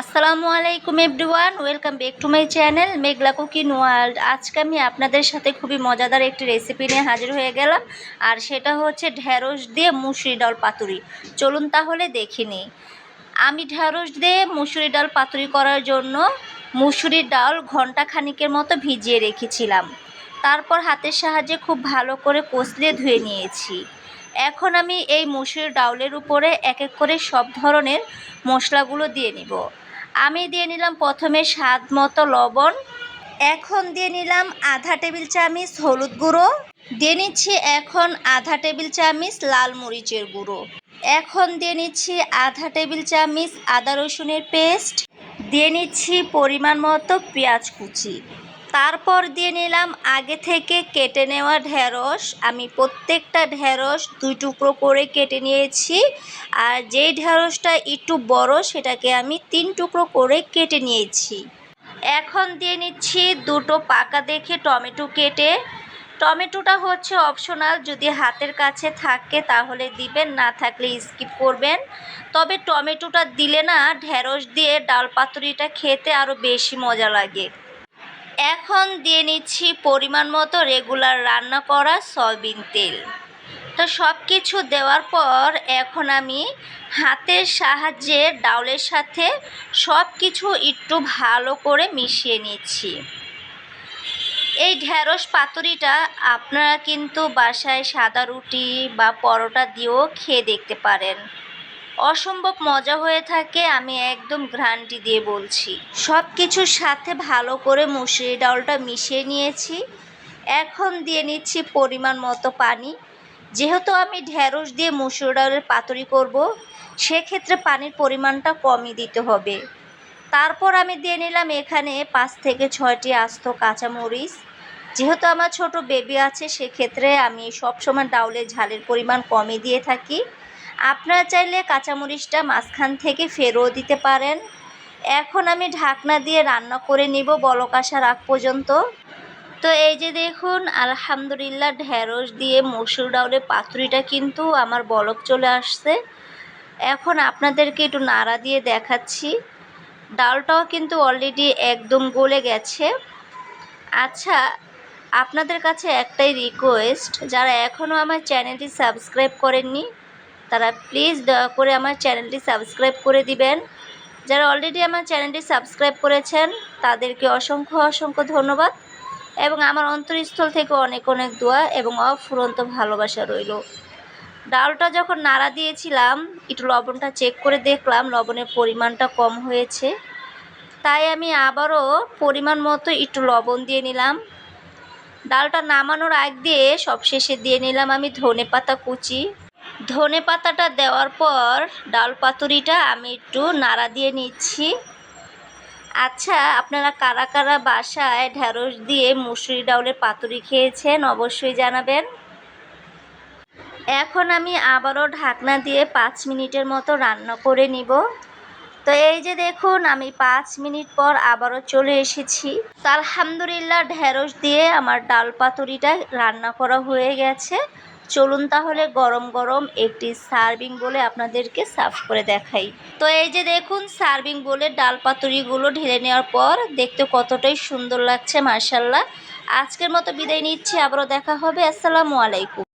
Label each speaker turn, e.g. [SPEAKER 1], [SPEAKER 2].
[SPEAKER 1] আসসালামু আলাইকুম everyone, welcome back to my channel Meghla cooking world. আজকে আমি আপনাদের সাথে খুবই মজাদার একটি রেসিপি নিয়ে হাজির হয়ে গেলাম, আর সেটা হচ্ছে ঢ্যাঁড়স দিয়ে মুসুরি ডাল পাতুরি। চলুন তাহলে দেখে নিই। আমি ঢ্যাঁড়স দিয়ে মুসুরি ডাল পাতুরি করার জন্য মুসুরির ডাল ঘণ্টা খানিকের মতো ভিজিয়ে রেখেছিলাম। তারপর হাতের সাহায্যে খুব ভালো করে কষলে ধুয়ে নিয়েছি। এখন আমি এই মুসুরির ডাউলের উপরে এক এক করে সব ধরনের মশলাগুলো দিয়ে নিব। আমি দিয়ে নিলাম প্রথমে স্বাদ মতো লবণ। এখন দিয়ে নিলাম আধা টেবিল চামচ হলুদ গুঁড়ো। দিয়ে নিচ্ছি এখন আধা টেবিল চামিচ লাল মরিচের গুঁড়ো। এখন দিয়ে নিচ্ছি আধা টেবিল চামিচ আদা রসুনের পেস্ট। দিয়ে নিচ্ছি পরিমাণ মতো পেঁয়াজ কুচি। তারপর দিয়ে নিলাম আগে থেকে কেটে নেওয়া ঢেঁড়স। আমি প্রত্যেকটা ঢেঁড়স দুই টুকরো করে কেটে নিয়েছি। আর যেই ঢেঁড়সটা একটু বড়, সেটাকে আমি তিন টুকরো করে কেটে নিয়েছি। এখন দিয়ে নিচ্ছি দুটো পাকা দেখে টমেটো কেটে। টমেটোটা হচ্ছে অপশনাল, যদি হাতের কাছে থাকে তাহলে দিবেন, না থাকলে স্কিপ করবেন। তবে টমেটোটা দিলে না, ঢেঁড়স দিয়ে ডাল পাতুরিটা খেতে আরও বেশি মজা লাগে। এখন দিয়ে নিচ্ছি পরিমাণ মতো রেগুলার রান্না করা সয়াবিন তেল। তো সব কিছু দেওয়ার পর এখন আমি হাতের সাহায্যে ডাউলের সাথে সব কিছু একটু ভালো করে মিশিয়ে নিচ্ছি। এই ঢ্যাঁড়স পাতুরিটা আপনারা কিন্তু বাসায় সাদা রুটি বা পরোটা দিয়েও খেয়ে দেখতে পারেন। অসম্ভব মজা হয়ে থাকে, আমি একদম গ্রান্টি দিয়ে বলছি। সব কিছুর সাথে ভালো করে মুসুরি ডালটা মিশিয়ে নিয়েছি। এখন দিয়ে নিচ্ছি পরিমাণ মতো পানি। যেহেতু আমি ঢ্যাঁড়স দিয়ে মুসুরি ডালের পাতুরি করব, সেক্ষেত্রে পানির পরিমাণটা কমই দিতে হবে। তারপর আমি দিয়ে নিলাম এখানে পাঁচ থেকে ছয়টি আস্ত কাঁচামরিচ। যেহেতু আমার ছোট বেবি আছে, সেক্ষেত্রে আমি সবসময় ডাউলের ঝালের পরিমাণ কমই দিয়ে থাকি। আপনারা চাইলে কাঁচামরিচটা মাঝখান থেকে ফেরও দিতে পারেন। এখন আমি ঢাকনা দিয়ে রান্না করে নিব বলক আসার আগ পর্যন্ত। তো এই যে দেখুন, আলহামদুলিল্লাহ ঢ্যাঁড়স দিয়ে মসুর ডাউলের পাতুরিটা কিন্তু আমার বলক চলে আসছে। এখন আপনাদেরকে একটু নাড়া দিয়ে দেখাচ্ছি। ডালটাও কিন্তু অলরেডি একদম গলে গেছে। আচ্ছা আপনাদের কাছে একটাই রিকোয়েস্ট যারা এখনও আমার চ্যানেলটি সাবস্ক্রাইব করেননি তারা প্লিজ দয়া করে আমার চ্যানেলটি সাবস্ক্রাইব করে দিবেন। যারা অলরেডি আমার চ্যানেলটি সাবস্ক্রাইব করেছেন, তাদেরকে অসংখ্য অসংখ্য ধন্যবাদ। এবং আমার অন্তরস্থল থেকে অনেক অনেক দোয়া এবং অফুরন্ত ভালোবাসা রইল। ডালটা যখন নাড়া দিয়েছিলাম, একটু লবণটা চেক করে দেখলাম, লবণের পরিমাণটা কম হয়েছে। তাই আমি আবারও পরিমাণ মতো একটু লবণ দিয়ে নিলাম। ডালটা নামানোর আগ দিয়ে সবশেষে দিয়ে নিলাম আমি ধনে পাতা কুচি। ধনে পাতাটা দেওয়ার পর ডাল পাতুরিটা আমি একটু নাড়া দিয়ে নিচ্ছি। আচ্ছা আপনারা কারা কারা বাসায় ঢ্যাঁড়স দিয়ে মুসুরি ডাউলের পাতুরি খেয়েছেন অবশ্যই জানাবেন। এখন আমি আবারও ঢাকনা দিয়ে পাঁচ মিনিটের মতো রান্না করে নিব। তো এই যে দেখুন, আমি পাঁচ মিনিট পর আবারও চলে এসেছি। তো আলহামদুলিল্লাহ, ঢ্যাঁড়স দিয়ে আমার ডাল পাতুরিটা রান্না করা হয়ে গেছে। চলুন তাহলে গরম গরম একটি সার্ভিং বলে আপনাদেরকে সার্ভ করে দেখাই। তো এই যে দেখুন, সার্ভিং বলে ডাল পাতুরিগুলো ঢেলে নেওয়ার পর দেখতে কতটাই সুন্দর লাগছে মার্শাল্লাহ আজকের মতো বিদায় নিচ্ছি, আবারও দেখা হবে। আসসালামু আলাইকুম।